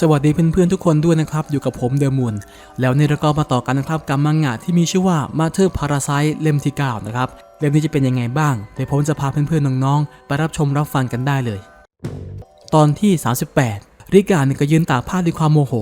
สวัสดีเพื่อนๆทุกคนด้วยนะครับ อยู่กับผมเดอมูนแล้วในเราก็มาต่อกันนะครับกับมังงะที่มีชื่อว่า Matter Parasite เล่มที่ 9 นะครับ เล่มนี้จะเป็นยังไงบ้างเดี๋ยวผมจะพาเพื่อนๆน้องๆ ไปรับชมรับฟังกันได้เลย ตอนที่ 38 ริกาเนี่ยก็ยืนตากผ้าด้วยความโมโห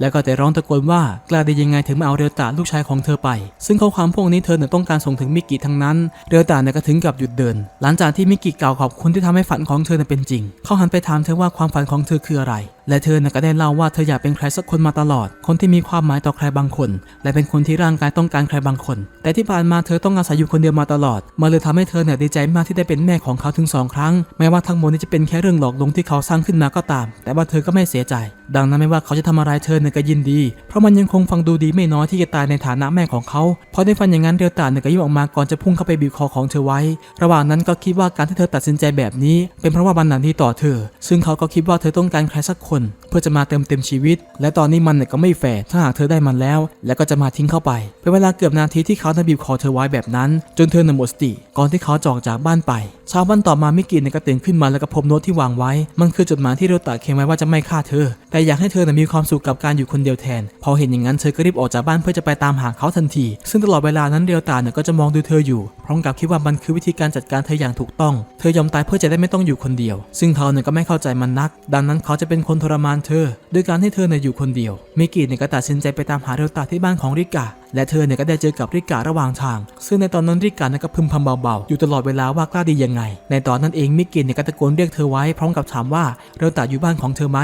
แล้วก็แต่ร้องตะโกนว่ากล้าได้ยังไงถึงมาเอาเรียวตาลูกชายของเธอไป ซึ่งข้อความพวกนี้เธอเนี่ยต้องการส่งถึงมิกิทั้งนั้น เรียวตาเนี่ยก็ถึงกับหยุดเดิน หลังจากที่มิกิกล่าวขอบคุณที่ทำให้ฝันของเธอเนี่ยเป็นจริง เขาหันไปถามเธอว่าความฝันของเธอคืออะไรและเธอเนี่ยก็ได้เล่าว่าเธออยากเป็นใครสักคนมาตลอด คนที่มีความหมายต่อใครบางคน และเป็นคนที่ร่างกายต้องการใครบางคน แต่ที่ผ่านมาเธอต้องอาศัยอยู่คนเดียวมาตลอดมันเลยทำให้เธอเนี่ยดีใจมากที่ได้เป็นแม่ของเขาถึงสองครั้ง แม้ว่าทั้งหมดนี้จะเป็นแค่เรื่องหลอกลวงที่เขาสร้างขึ้นมาก็ตาม แต่ว่าเธอก็ไม่เสียใจ ดังนั้นไม่ว่าเขาจะทำอะไรเธอเนี่ยก็ยินดี เพราะมันยังคงฟังดูดีไม่น้อยที่จะตายในฐานะแม่ของเขาพอได้ฟังอย่างนั้นเรียวตาเนี่ยก็ยิ้มออกมาก่อนจะพุ่งเข้าไปบีบคอของเธอไว้ ระหว่างนั้นก็คิดว่าการที่เธอตัดสินใจแบบนี้ เป็นเพราะว่ามันหนันดีต่อเธอ ซึ่งเขาก็คิดว่าเธอต้องการใครสักคนเพื่อจะมาเติมเต็มชีวิต และตอนนี้มันเนี่ยก็ไม่แฟร์ถ้าหากเธอได้มันแล้ว แล้วก็จะมาทิ้งเข้าไป เป็นเวลาเกือบนาทีที่เขาได้บีบคอเธอไว้แบบนั้น จนเธอหนยหมดสติ ก่อนที่เขาจะออกจากบ้านไปเช้าวันต่อมามิกิเนี่ยก็ตื่นขึ้นมาแล้วก็พบโน้ตที่วางไว้ มันคือจดหมายที่เรตาเขียนไว้ว่าจะไม่ฆ่าเธอ แต่อยากให้เธอน่ะมีความสุขกับการอยู่คนเดียวแทน พอเห็นอย่างนั้นเธอก็รีบออกจากบ้านเพื่อจะไปตามหาเขาทันที ซึ่งตลอดเวลานั้นเรียวตาเนี่ยก็จะมองดูเธออยู่พร้อมกับคิดว่ามันคือวิธีการจัดการเธออย่างถูกต้อง เธอยอมตายเพื่อจะได้ไม่ต้องอยู่คนเดียว ซึ่งเขาเนี่ยก็ไม่เข้าใจมันนัก ดังนั้นเขาจะเป็นคนทรมานเธอด้วยการให้เธอเนี่ยอยู่คนเดียว มิกิเนี่ยก็ตัดสินใจไปตามหาเรลตาที่บ้านของริกา และเธอเนี่ยก็ได้เจอกับริการะหว่างทาง ซึ่งในตอนนั้นริกาเนี่ยก็พึมพำเบาๆ อยู่ตลอดเวลาว่ากล้าดียังไง ในตอนนั้นเองมิกกินเนี่ยก็ตะโกนเรียกเธอไว้พร้อมกับถามว่าเรียวตาอยู่บ้านของเธอไหม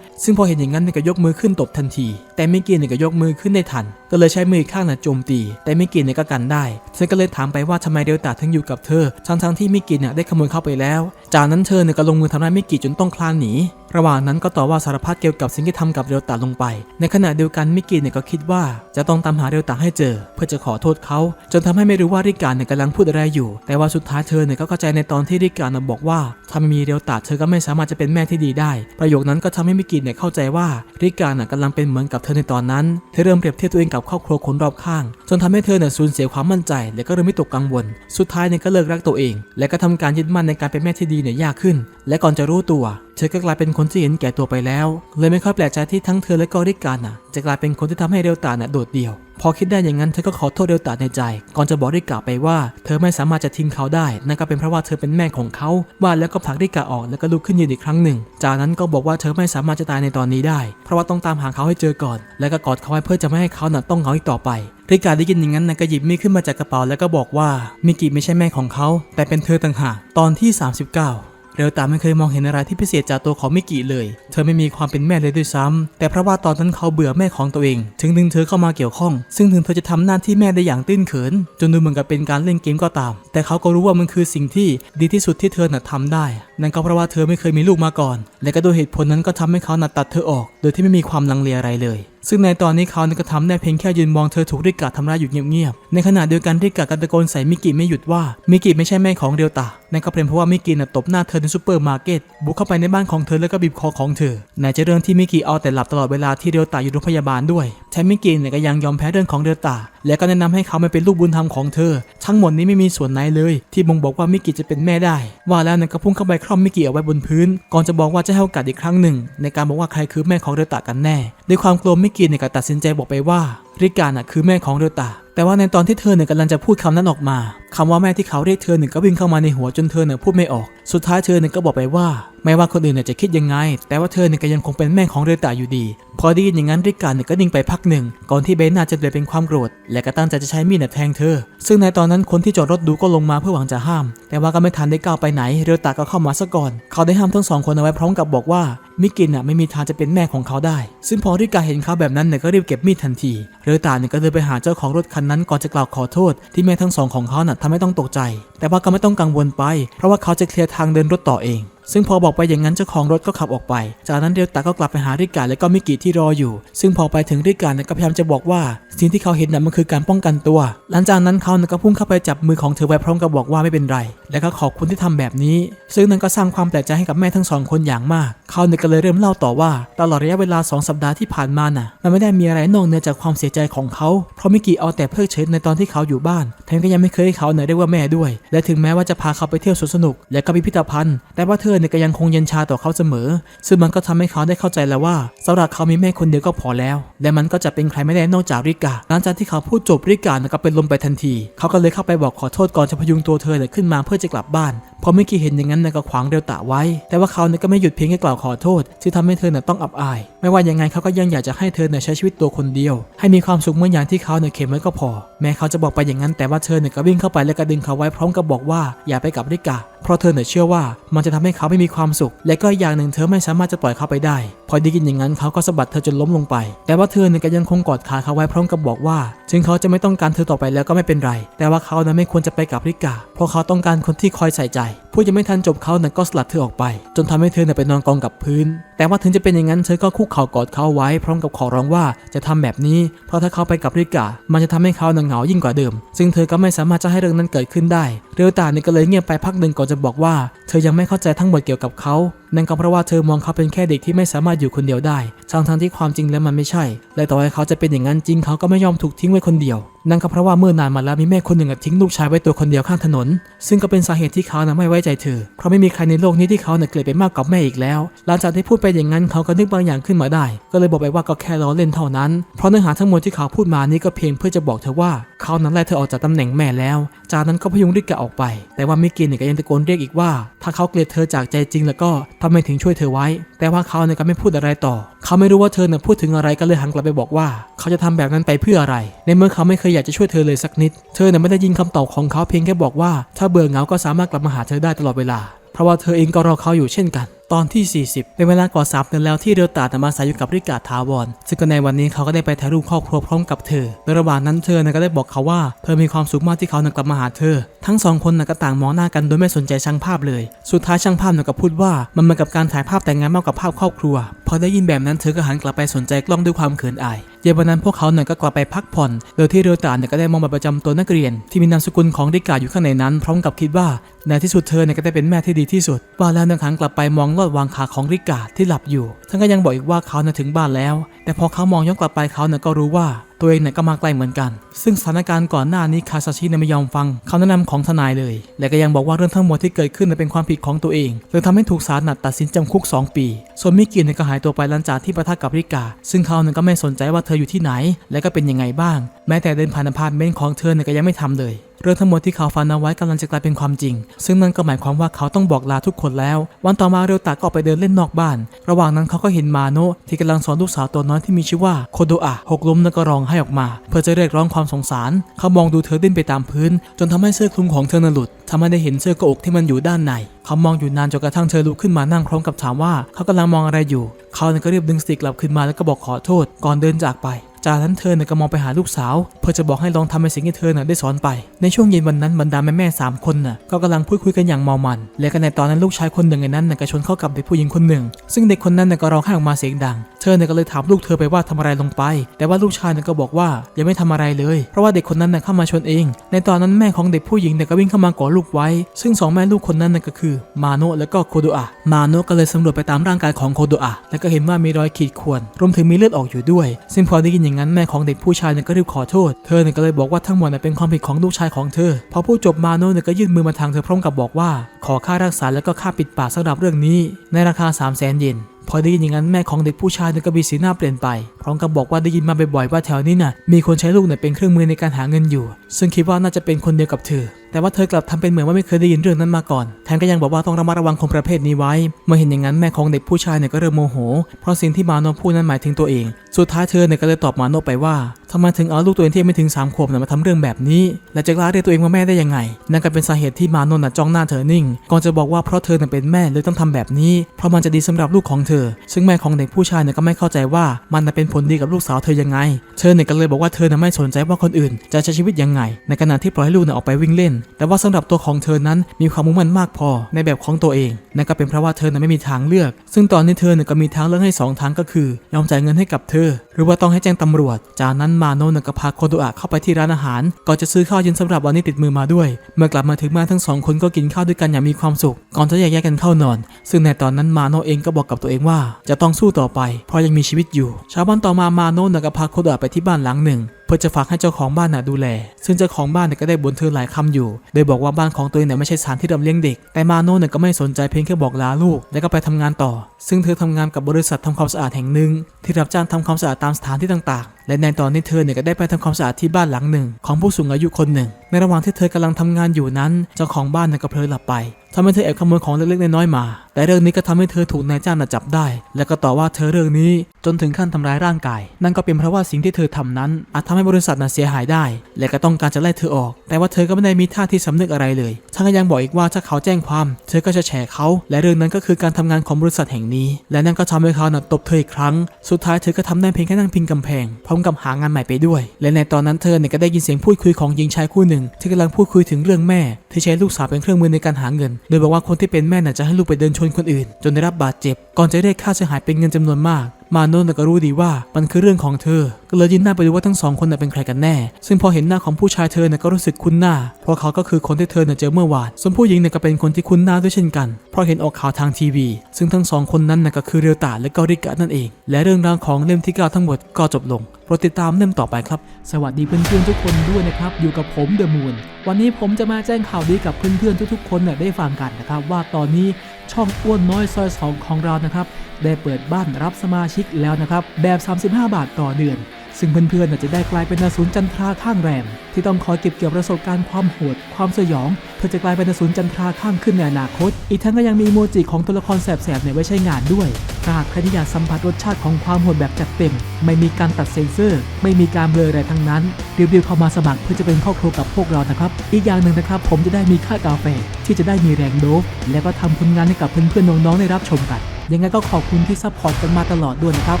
ซึ่งพอเห็นอย่างนั้นเนี่ยก็ยกมือขึ้นตบทันที แต่มิกกินเนี่ยก็ยกมือขึ้นได้ทัน ก็เลยใช้มือข้างน่ะโจมตี แต่มิกกินเนี่ยก็กันได้เธอก็เลยถามไปว่าทำไมเรียวตาถึงอยู่กับเธอ ทั้งๆที่มิกกินเนี่ยได้ขโมยเข้าไปแล้ว จากนั้นเธอเนี่ยก็ลงมือทำร้ายมิกกิจนต้องคลานหนีระหว่างนั้นก็ต่อว่าสารพัดเกี่ยวกับสิ่งที่ทำกับเรียวตาลงไป ในขณะเดียวกันมิกิเนี่ยก็คิดว่าจะต้องตามหาเรียวตาให้เจอ เพื่อจะขอโทษเขา จนทำให้ไม่รู้ว่าริการเนี่ยกำลังพูดอะไรอยู่ แต่ว่าสุดท้ายเธอเนี่ยก็เข้าใจในตอนที่ริการบอกว่าถ้าไม่มีเรียวตาเธอก็ไม่สามารถจะเป็นแม่ที่ดีได้ ประโยคนั้นก็ทำให้มิกิเนี่ยเข้าใจว่าริการน่ะกำลังเป็นเหมือนกับเธอในตอนนั้นเธอเริ่มเปรียบเทียบตัวเองกับครอบครัวคนรอบข้าง จนทำให้เธอเนี่ยสูญเสียความมั่นใจ และก็เริ่มไม่ตกกังวล สุดท้ายเนี่ยก็เลิกรักตัวเอง และก็ทำการยึดมั่นในการเป็นแม่ที่ดีเนี่ยยากขึ้น และก่อนจะรู้ตัวเธอก็กลายเป็นคนที่เห็นแก่ตัวไปแล้ว เลยไม่ค่อยแปลกใจที่ทั้งเธอและก็ริการน่ะ จะกลายเป็นคนที่ทำให้เรียวตาน่ะโดดเดี่ยว พอคิดได้อย่างนั้นเธอก็ขอโทษเรียวตาในใจ ก่อนจะบอกริกาไปว่า เธอไม่สามารถจะทิ้งเขาได้ นั่นก็เป็นเพราะว่าเธอเป็นแม่ของเขา ว่าแล้วก็ผลักริกาออกแล้วก็ลุกขึ้นยืนอีกครั้งหนึ่ง จากนั้นก็บอกว่าเธอไม่สามารถจะตายในตอนนี้ได้ เพราะว่าต้องตามหาเขาให้เจอก่อน แล้วก็กอดเขาไว้เพื่อจะไม่ให้เขาหน่ะต้องเหงาอีกต่อไปริกาได้ยินอย่างนั้นนะก็หยิบมีดขึ้นมาจากกระเป๋าแล้วก็บอกว่ามิกิไม่ใช่แม่ของเขา แต่เป็นเธอต่างหากตอนที่ 39 เรียวตาไม่เคยมองเห็นอะไรที่พิเศษจากตัวของมิกิเลย เธอไม่มีความเป็นแม่เลยด้วยซ้ำแต่เพราะว่าตอนนั้นเขาเบื่อแม่ของตัวเอง ถึงดึงเธอเข้ามาเกี่ยวข้อง ซึ่งถึงเธอจะทำหน้าที่แม่ได้อย่างตื้นเขิน จนดูเหมือนกับเป็นการเล่นเกมก็ตาม แต่เขาก็รู้ว่ามันคือสิ่งที่ดีที่สุดที่เธอน่ะทำได้ นั่นก็เพราะว่าเธอไม่เคยมีลูกมาก่อน และก็โดยเหตุผลนั้นก็ทำให้เขาน่ะตัดเธอออก โดยที่ไม่มีความลังเลอะไรเลย ซึ่งในตอนนี้เขาเนี่ยก็ทำได้เพียงแค่ยืนมองเธอถูกริกาทำร้ายอยู่เงียบๆ ในขณะเดียวกันริกาก็ตะโกนใส่มิกิไม่หยุดว่า มิกิไม่ใช่แม่ของเรียวตานั่นก็เป็นเพราะว่ามิกิน่ะตบหน้าเธอในซูเปอร์มาร์เก็ตบุกเข้าไปในบ้านของเธอแล้วก็บีบคอของเธอไหนจะเรื่องที่มิกิเอาแต่หลับตลอดเวลาที่เรียวตาอยู่โรงพยาบาลด้วยแถมมิกิเนี่ยก็ยังยอมแพ้เรื่องของเรียวตา และก็แนะนำให้เขามาเป็นลูกบุญธรรมของเธอ ทั้งหมดนี้ไม่มีส่วนไหนเลย ที่บ่งบอกว่ามิกิจะเป็นแม่ได้ ว่าแล้วนั่นก็พุ่งเข้าไปคร่อมมิกิเอาไว้บนพื้น ก่อนจะบอกว่าจะให้โอกาสอีกครั้งหนึ่ง ในการบอกว่าใครคือแม่ของเรียวตากันแน่ด้วยความกลัวมิกิเนี่ยก็ตัดสินใจบอกไปว่าริกาน่ะคือแม่ของเรตา แต่ว่าในตอนที่เธอเนี่ยกำลังจะพูดคำนั้นออกมาคำว่าแม่ที่เขาเรียกเธอหนึ่งก็วิ่งเข้ามาในหัวจนเธอเนี่ยพูดไม่ออก สุดท้ายเธอเนี่ยก็บอกไปว่า ไม่ว่าคนอื่นเนี่ยจะคิดยังไง แต่ว่าเธอเนี่ยก็ยังคงเป็นแม่ของเรียวตาอยู่ดี พอได้ยินอย่างนั้นริกาเนี่ยก็นิ่งไปพักหนึ่ง ก่อนที่เบนน่าจะเปลี่ยนเป็นความโกรธ และก็ตั้งใจจะใช้มีดเนี่ยแทงเธอ ซึ่งในตอนนั้นคนที่จอดรถดูก็ลงมาเพื่อหวังจะห้าม แต่ว่าก็ไม่ทันได้ก้าวไปไหน เรียวตาก็เข้ามาซะก่อน เขาได้ห้ามทั้งสองคนเอาไว้พร้อมกับบอกว่ามิกินน่ะไม่มีทางจะเป็นแม่ของเขาได้ ซึ่งพอริกาเห็นเขาแบบนั้นเนี่ยก็รีบเก็บมีดทันที เรตาเนี่ยก็เดินไปหาเจ้าของรถคันนั้นก่อนจะกล่าวขอโทษที่แม่ทั้งสองของเขาน่ะทำให้ต้องตกใจ แต่ว่าก็ไม่ต้องกังวลไป เพราะว่าเขาจะเคลียร์ทางเดินรถต่อเอง ซึ่งพอบอกไปอย่างนั้นเจ้าของรถก็ขับออกไป จากนั้นเรียวตาก็กลับไปหาริกาและก็มิกิที่รออยู่ ซึ่งพอไปถึงริกาเนี่ยก็พยายามจะบอกว่า สิ่งที่เขาเห็นน่ะมันคือการป้องกันตัว หลังจากนั้นเขาเนี่ยก็พุ่งเข้าไปจับมือของเธอไว้พร้อมกับบอกว่าไม่เป็นไร และก็ขอบคุณที่ทำแบบนี้ ซึ่งนั่นก็สร้างความแปลกใจให้กับแม่ทั้งสองคนอย่างมาก เขาเนี่ยก็เลยเริ่มเล่าต่อว่า ตลอดระยะเวลาสองสัปดาห์ที่ผ่านมาน่ะ มันไม่ได้มีอะไรนอกเหนือจากความเสียใจของเขา เพราะมิกิเอาแต่เพิกเฉยในตอนที่เขาอยู่บ้านแถมก็ยังไม่เคยให้เขาเนี่ยเรียกว่าแม่ด้วย และถึงแม้ว่าจะพาเขาไปเที่ยวสวนสนุก และก็พิพิธภัณฑ์ แต่ว่าเธออเนี่ยก็ยังคงเย็นชาต่อเขาเสมอ ซึ่งมันก็ทำให้เขาได้เข้าใจแล้วว่าสำหรับเขามีแม่คนเดียวก็พอแล้ว และมันก็จะเป็นใครไม่ได้นอกจากริกาหลังจากที่เขาพูดจบริกาเนี่ยก็เป็นลมไปทันที เขาก็เลยเข้าไปบอกขอโทษก่อนจะพยุงตัวเธอเนี่ยขึ้นมาเพื่อจะกลับบ้านพอไม่กี่เห็นอย่างนั้นเนี่ยก็ขวางเดลตาไว้ แต่ว่าเขาเนี่ยก็ไม่หยุดเพียงแค่กล่าวขอโทษ ที่ทำให้เธอเนี่ยต้องอับอาย ไม่ว่ายังไงเขาก็ยังอยากจะให้เธอเนี่ยใช้ชีวิตตัวคนเดียว ให้มีความสุขเมื่ออย่างที่เขาเนี่ยเข็มไว้ก็พอ แม้เขาจะบอกไปอย่างนั้นแต่ว่าเธอเนี่ยก็วิ่งเข้าไปและก็ดึงเขาไว้พร้อมกับบอกว่าอย่าไปกับริกาเพราะเธอเนี่ยเชื่อว่ามันจะทำให้เขาขาไม่มีความสุข และก็อย่างหนึ่งเธอไม่สามารถจะปล่อยเขาไปได้ อได้ยินอย่างนั้นเขาก็สะบัดเธอจนล้มลงไป แต่ว่าเธอเนี่ยก็ยังคงกอดขาเขาไว้พร้อมกับบอกว่า ถึงเขาจะไม่ต้องการเธอต่อไปแล้วก็ไม่เป็นไร แต่ว่าเขานั้นไม่ควรจะไปกับริกา เพราะเขาต้องการคนที่คอยใส่ใจ พูดยังไม่ทันจบเขาเนี่ยก็สลัดเธอออกไป จนทำให้เธอเนี่ยไปนอนกองกับพื้น แต่ว่าถึงจะเป็นอย่างนั้นเธอก็คุกเข่ากอดเขาไว้พร้อมกับขอร้องว่าจะทำแบบนี้ เพราะถ้าเขาไปกับริกา มันจะทำให้เขาเนี่ยเหงายิ่งกว่าเดิม ซึ่งเธอก็ไม่สามารถจะให้เรื่องนั้นเกิดขึ้นได้ เรวตาเนี่ยก็เลยเงียบไปพักหนึ่งก่อนจะบอกว่า เธอยังไม่เข้าใจทั้งหมดเกี่ยวกับเขา นั่นก็เพราะว่าเธอมองเขาเป็นแค่เด็กที่ไม่สามารถอยู่คนเดียวได้ทั้งทั้งที่ความจริงแล้วมันไม่ใช่ และต่อให้เขาจะเป็นอย่างนั้นจริงเขาก็ไม่ยอมถูกทิ้งไว้คนเดียว นั่นก็เพราะว่าเมื่อนานมาแล้วมีแม่คนหนึ่งทิ้งลูกชายไว้ตัวคนเดียวข้างถนน ซึ่งก็เป็นสาเหตุที่เขานะไม่ไว้ใจเธอ เพราะไม่มีใครในโลกนี้ที่เขาเนี่ยเกลียดไปมากกว่าแม่อีกแล้ว หลังจากที่พูดไปอย่างนั้นเขาก็นึกบางอย่างขึ้นมาได้ ก็เลยบอกไปว่าก็แค่ล้อเล่นเท่านั้น เพราะเนื้อหาทั้งหมดที่เขาพูดมานี้ก็เพียงเพื่อจะบอกเธอว่าเขานั้นไล่เธอออกจากตำแหน่งแม่แล้ว จากนั้นก็พยุงริกะออกไป แต่ว่ามิกินเนี่ยก็ยังตะโกนเรียกอีกว่า ถ้าเขาเกลียดเธอจากใจจริงแล้วก็ทำไมถึงช่วยเธอไว้ แต่ว่าเขาเนี่ยก็ไม่พูดอะไรต่อ เขาไม่รู้ว่าเธอเนี่ยพูดถึงอะไรก็เลยหันกลับไปบอกว่า เขาจะทำแบบนั้นไปเพื่ออะไร ในเมื่อเขาไม่เคยอยากจะช่วยเธอเลยสักนิด เธอเนี่ยไม่ได้ยินคำตอบของเขาเพียงแค่บอกว่า ถ้าเบื่อเหงาก็สามารถกลับมาหาเธอได้ตลอดเวลา เพราะว่าเธอเองก็รอเขาอยู่เช่นกันตอนที่ 40 เป็นเวลากว่าสามเดือนแล้วที่เรียวตาแต่มาอายอยู่กับริกาทาวอนซึ่งก็ในวันนี้เขาก็ได้ไปถ่ายรูปครอบครัวพร้อมกับเธอในระหว่างนั้นเธอก็ได้บอกเขาว่าเธอมีความสุขมากที่เขานกลับมาหาเธอ ทั้งสองคนนะก็ต่างมองหน้ากันโดยไม่สนใจช่างภาพเลย สุดท้ายช่างภาพนะก็พูดว่ามันเหมือนกับการถ่ายภาพแต่งงานมากกว่าภาพครอบครัว พอได้ยินแบบนั้นเธอก็หันกลับไปสนใจกล้องด้วยความเขินอายเย็นวันนั้นพวกเขาเนี่ยก็กลับไปพักผ่อน โดยที่เรียวตาเนี่ยก็ได้มองบัตรประจำตัวนักเรียน ที่มีนามสกุลของริกาอยู่ข้างในนั้น พร้อมกับคิดว่าในที่สุดเธอเนี่ยก็ได้เป็นแม่ที่ดีที่สุดว่าแล้วนังหันกลับไปมองลอดวางขาของริกาที่หลับอยู่ท่านก็ยังบอกอีกว่าเขาเนี่ยถึงบ้านแล้ว แต่พอเขามองย้อนกลับไปเขาเนี่ยก็รู้ว่าตัวเองเนี่ยก็มาไกลเหมือนกัน ซึ่งสถานการณ์ก่อนหน้านี้คาซาชิเนี่ยไม่ยอมฟังคำแนะนำของทนายเลย และก็ยังบอกว่าเรื่องทั้งหมดที่เกิดขึ้นเป็นความผิดของตัวเองเลยทำให้ถูกศาลนัดตัดสินจำคุก 2 ปี ส่วนมิกิเนี่ยก็หายตัวไปหลังจากที่ปะทะกับริกา ซึ่งเขาเนี่ยก็ไม่สนใจว่าเธออยู่ที่ไหน และก็เป็นยังไงบ้าง แม้แต่เดินผ่านอพาร์ตเมนต์ของเธอเนี่ยก็ยังไม่ทำเลยเรื่องทั้งหมดที่เขาฝันเอาไว้กำลังจะกลายเป็นความจริง ซึ่งนั่นก็หมายความว่าเขาต้องบอกลาทุกคนแล้ว วันต่อมาเรียวตาก็ออกไปเดินเล่นนอกบ้าน ระหว่างนั้นเขาก็เห็นมาโนะที่กำลังสอนลูกสาวตัวน้อยที่มีชื่อว่าโคโดอะหกล้มแล้วก็ร้องไห้ออกมา เพื่อจะเรียกร้องความสงสาร เขามองดูเธอดิ้นไปตามพื้น จนทำให้เสื้อคลุมของเธอนหลุดทำให้ได้เห็นเสื้อกระอกที่มันอยู่ด้านใน เขามองอยู่นานจนกระทั่งเธอลุกขึ้นมานั่งพร้อมกับถามว่า เขากำลังมองอะไรอยู่ เขาเนี่ยก็รีบดึงสติกลับขึ้นมาแล้วก็บอกขอโทษก่อนเดินจากไป จากนั้นเธอเนี่ยก็มองไปหาลูกสาว เพื่อจะบอกให้ลองทำในสิ่งที่เธอน่ะได้สอนไป ในช่วงเย็นวันนั้นบรรดาแม่แม่สามคนน่ะก็กำลังพูดคุยกันอย่างเมามัน และก็ในตอนนั้นลูกชายคนหนึ่งในนั้นน่ะก็ชนเข้ากับเด็กผู้หญิงคนหนึ่ง ซึ่งเด็กคนนั้นน่ะก็ร้องไห้ออกมาเสียงดัง เธอเนี่ยก็เลยถามลูกเธอไปว่าทำอะไรลงไป แต่ว่าลูกชายเนี่ยก็บอกว่ายังไม่ทำอะไรเลย เพราะว่าเด็กคนนั้นน่ะเข้ามาชนเอง ในตอนนั้นแม่ของเด็กผู้หญิงเนี่ยก็วิ่งเข้ามากอดลูกไว้ ซึ่งสองแม่ลูกคนนั้นน่ะก็คือมาโนะและก็โคโดะมาโนะก็เลยสำรวจไปตามร่างกายของโคโดะแล้วก็เห็นว่ามีรอยขีดข่วนรวมถึงมีเลือดออกอยู่ด้วยซึ่งพอได้ยินอย่างนั้นแม่ของเด็กผู้ชายเนี่ยก็รีบขอโทษ เธอเนี่ยก็เลยบอกว่าทั้งหมดน่ะเป็นความผิดของลูกชายของเธอ พอพูดจบมาโน่เนี่ยก็ยื่นมือมาทางเธอพร้อมกับบอกว่า ขอค่ารักษาแล้วก็ค่าปิดปากสำหรับเรื่องนี้ ในราคา 3 0 0 0 0 0เยนพอได้ยินอย่างนั้นแม่ของเด็กผู้ชายเนี่ยก็มีสีหน้าเปลี่ยนไป พร้อมกับบอกว่าได้ยินมาบ่อยๆว่าแถวนี้น่ะมีคนใช้ลูกเนี่ยเป็นเครื่องมือในการหาเงินอยู่ ซึ่งคิดว่าน่าจะเป็นคนเดียวกับเธอ แต่ว่าเธอกลับทำเป็นเหมือนว่าไม่เคยได้ยินเรื่องนั้นมาก่อนแถมก็ยังบอกว่าต้องระมัดระวังคนประเภทนี้ไว้ เมื่อเห็นอย่างนั้นแม่ของเด็กผู้ชายเนี่ยก็เริ่มโมโห เพราะสิ่งที่มาโนพูดนั้นหมายถึงตัวเอง สุดท้ายเธอเนี่ยก็เลยตอบมาโนไปว่าทำไมถึงเอาลูกตัวเองที่ไม่ถึงสามขวบน่ะมาทำเรื่องแบบนี้ และจะกล้าเรียกตัวเองว่าแม่ได้ยังไง นั่นก็เป็นสาเหตุที่มานน่ะจ้องหน้าเธอนิ่ง ก่อนจะบอกว่าเพราะเธอเป็นแม่เลยต้องทำแบบนี้ เพราะมันจะดีสำหรับลูกของเธอ ซึ่งแม่ของเด็กผู้ชายเนี่ยก็ไม่เข้าใจว่ามันเป็นผลดีกับลูกสาวเธอยังไง เธอเนี่ยก็เลยบอกว่าเธอน่ะไม่สนใจว่าคนอื่น จะใช้ชีวิตยังไง ในขณะที่ปล่อยให้ลูกเนี่ยออกไปวิ่งเล่น แต่ว่าสำหรับตัวของเธอนั้นมีความมุ่งมั่นมากพอในแบบของตัวเองนั่นก็เป็นเพราะว่าเธอน่ะไม่มีทางเลือก ซึ่งตอนนี้เธอเนี่ยก็มีทางเลือกให้สองทางก็คือยอมจ่ายเงินให้กับเธอ หรือว่าต้องให้แจ้งตำรวจ จากนั้นมาโนะเนี่ยก็พาโคโดอะเข้าไปที่ร้านอาหารก่อนจะซื้อข้าวเย็นสำหรับวันนี้ติดมือมาด้วย เมื่อกลับมาถึงบ้านทั้งสองคนก็กินข้าวด้วยกันอย่างมีความสุข ก่อนจะแยกย้ายกันเข้านอน ซึ่งในตอนนั้นมาโนเองก็บอกกับตัวเองว่าจะต้องสู้ต่อไป เพราะยังมีชีวิตอยู่ ชาวันต่อมามาโนะเนี่ก็พาโคโดะไปที่บ้านหลังหนึ่ง เพื่อจะฝากให้เจ้าของบ้านน่ะดูแล ซึ่งเจ้าของบ้านเนี่ยก็ได้บ่นเธอหลายคำอยู่ โดยบอกว่าบ้านของตัวเองเนี่ยไม่ใช่สถานที่รับเลี้ยงเด็ก แต่มาโน่เนี่ยก็ไม่สนใจเพียงแค่บอกลาลูก แล้วก็ไปทำงานต่อ ซึ่งเธอทำงานกับบริษัททำความสะอาดแห่งหนึ่ง ที่รับจ้างทำความสะอาดตามสถานที่ต่างๆ และในตอนนี้เธอเนี่ยก็ได้ไปทำความสะอาดที่บ้านหลังหนึ่ง ของผู้สูงอายุคนหนึ่ง ในระหว่างที่เธอกำลังทำงานอยู่นั้น เจ้าของบ้านเนี่ยก็เพลินหลับไปทำให้เธอแอบขโมยของเล็กๆน้อยๆมา แต่เรื่องนี้ก็ทำให้เธอถูกนายจ้างน่ะจับได้ และก็ต่อว่าเธอเรื่องนี้จนถึงขั้นทำร้ายร่างกาย นั่นก็เป็นเพราะว่าสิ่งที่เธอทำนั้น อาจทำให้บริษัทน่ะเสียหายได้ และก็ต้องการจะไล่เธอออก แต่ว่าเธอก็ไม่ได้มีท่าที่สำนึกอะไรเลยทั้งยังบอกอีกว่าถ้าเขาแจ้งความ เธอก็จะแฉเขา และเรื่องนั้นก็คือการทำงานของบริษัทแห่งนี้ และนั่นก็ทำให้เขาน่ะตบเธออีกครั้ง สุดท้ายเธอก็ทำได้เพียงแค่นั่งพิงกำแพงพร้อมกับหางานใหม่ไปด้วย และในตอนนั้นเธอเนี่ยก็ได้ยินเสียงพูดคุยของหญิงชายคู่หนึ่งที่กำลังพูดคุยถึงเรื่องแม่ที่ใช้ลูกสาวเป็นเครื่องมือในการหาเงิน โดยบอกว่าคนที่เป็นแม่น่ะจะให้ลูกไปเดินชนคนอื่น จนได้รับบาดเจ็บ ก่อนจะได้ค่าเสียหายเป็นเงินจำนวนมาก มาโน่นก็รู้ดีว่ามันคือเรื่องของเธอ ก็เลยยินหน้าไปดูว่าทั้งสองคนเป็นใครกันแน่ ซึ่งพอเห็นหน้าของผู้ชายเธอเนี่ยก็รู้สึกคุ้นหน้า เพราะเขาก็คือคนที่เธอเนี่ยเจอเมื่อวาน ส่วนผู้หญิงเนี่ยก็เป็นคนที่คุ้นหน้าด้วยเช่นกัน เพราะเห็นออกข่าวทางทีวี ซึ่งทั้งสองคนนั้นน่ะก็คือเรียวตาและก็ริกะนั่นเอง และเรื่องราวของเล่มที่เก้าทั้งหมดก็จบลงโปรดติดตามเล่มต่อไปครับ สวัสดีเพื่อนๆทุกคนด้วยนะครับ อยู่กับผมเดอะมูนวันนี้ผมจะมาแจ้งข่าวดีกับเพื่อนๆทุกๆ คนเนี่ยได้ฟังกันนะครับว่าตอนนี้ช่องอ้วนน้อยซอยสองของเรานะครับ ได้เปิดบ้านรับสมาชิกแล้วนะครับ แบบ 35 บาทต่อเดือน ซึ่งเพื่อนๆจะได้กลายเป็นนสูนจันทราข้างแรม ที่ต้องคอยเก็บเกี่ยวประสบการณ์ความโหด ความสยอง เพื่อจะกลายเป็นนสูนจันทราข้างขึ้นในอนาคต อีกทั้งก็ยังมีโมจิของตัวละครแสบๆเนี่ยไว้ใช้งานด้วยถ้าหากใครที่อยากสัมผัสรสชาติของความโหดแบบจัดเต็ม ไม่มีการตัดเซ็นเซอร์ ไม่มีการเบลออะไรทั้งนั้นรีบๆเข้ามาสมัครเพื่อจะเป็นครอบครัวกับพวกเรานะครับ อีกอย่างหนึ่งนะครับ ผมจะได้มีค่ากาแฟที่จะได้มีแรงโดบและก็ทำผลงานให้กับเพื่อนๆน้องๆได้รับชมกัน ยังไงก็ขอบคุณที่ซัพพอร์ตกันมาตลอดด้วยนะครับ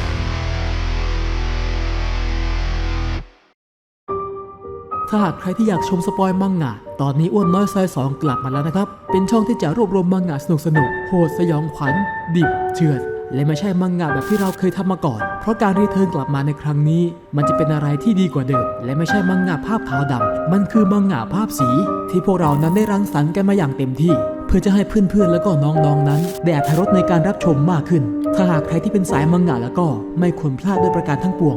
ถ้าหากใครที่อยากชมสปอยมังงะ ตอนนี้อ้วนน้อยซอยสองกลับมาแล้วนะครับ เป็นช่องที่จะรวบรวมมังงะสนุกสนุกโหดสยองขวัญ ดิบเถื่อนและไม่ใช่มังงะแบบที่เราเคยทำมาก่อน เพราะการรีเทิร์นกลับมาในครั้งนี้ มันจะเป็นอะไรที่ดีกว่าเดิม และไม่ใช่มังงะภาพขาวดำมันคือมังงะภาพสี ที่พวกเรานั้นได้รังสรรค์กันมาอย่างเต็มที่ เพื่อจะให้เพื่อนๆ แล้วก็น้องๆนั้นได้อรรถรสในการรับชมมากขึ้น ถ้าหากใครที่เป็นสายมังงะแล้วก็ไม่ควรพลาดด้วยประการทั้งปวง